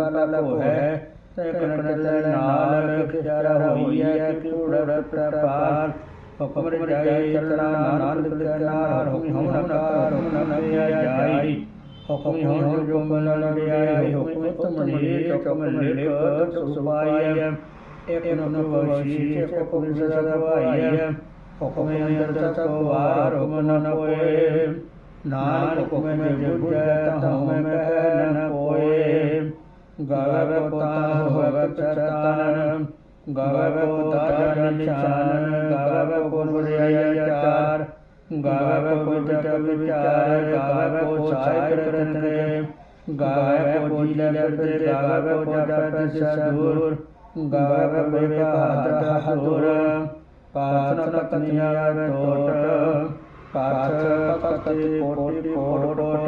ਸੱਚ ਸੋਚਾ ਸੋਚ ਨਵੇਂ ਵਿੱਚ ਸੋਚੀ ਲਖਵਾਰ ਜੁਗਤ ਪੁਨਵੇਂ ਵੀ ਲਾਨਤਾਰ ਭੁਖਿਆ ਭੁਖਾ ਤੇਰੇ ਜੀਵਨ ਬੁਰਿਆ ਪਾਰ ਸਹਿ ਸੰਪਲ ਕੋ ਹੈ ਤੇ ਕਣਕ ਦੇ ਨਾਲ ਖਿਆਰਾ ਹੋਈਐ ਕਿ ਉੜਤ ਪ੍ਰਪਾਰ ਹੁਕਮ ਰਜਾਈ ਚਲਣਾ ਆਨੰਦ ਦੇ ਨਾਲ ਹੁਕਮ ਹਮ ਨਾਰ ਹੁਕਮ ਨਵਿਆ ਜਾਈ ਹੁਕਮ ਹੋ ਜੋ ਮਨ ਲੜਿਆ ਹੁਕਮ ਤੁਮ ਨੇ ਹੁਕਮ ਲਿਖ ਸੁਭਾਈਐ ਇਕ ਨੋ ਵਸ਼ੀ ਹੁਕਮ ਸਦਾ ਭਾਈਐ ਹੁਕਮ ਅੰਦਰ ਤਕ ਵਾਰ ਹੁਕਮ ਨ ਕੋਏ ਨਾਨਕ ਹੁਕਮ ਜੁਜੈ ਤਹੁ ਮੈਂ ਕਹਿ ਨ ਕੋਏ गवपुताहुवचतारम् गवपुतारणिचान गवपुर्यचार गवपुजविचार गवपुचायकृतने गवपुजिलकृते गवपुजपतिशदूर गवपुविकाहतहदूर पासनकन्यातोट पासपकति कोटिकोटोट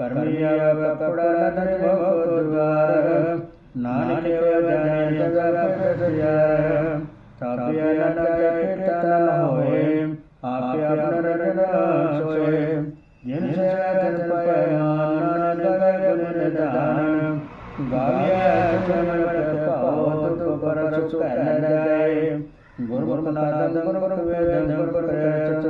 कर्मीयव कपडलनज्मो दुर्वार नानकेव जनय जगपतय तापयन जकितन होए आपय अपनरन सोए जिनसे तनपयान जगगमनदान गाव्य चमनपत पावत तो परसु कहन जाए गुरुगुरुनादं गुरुगुरु वेदं गुरुगुरु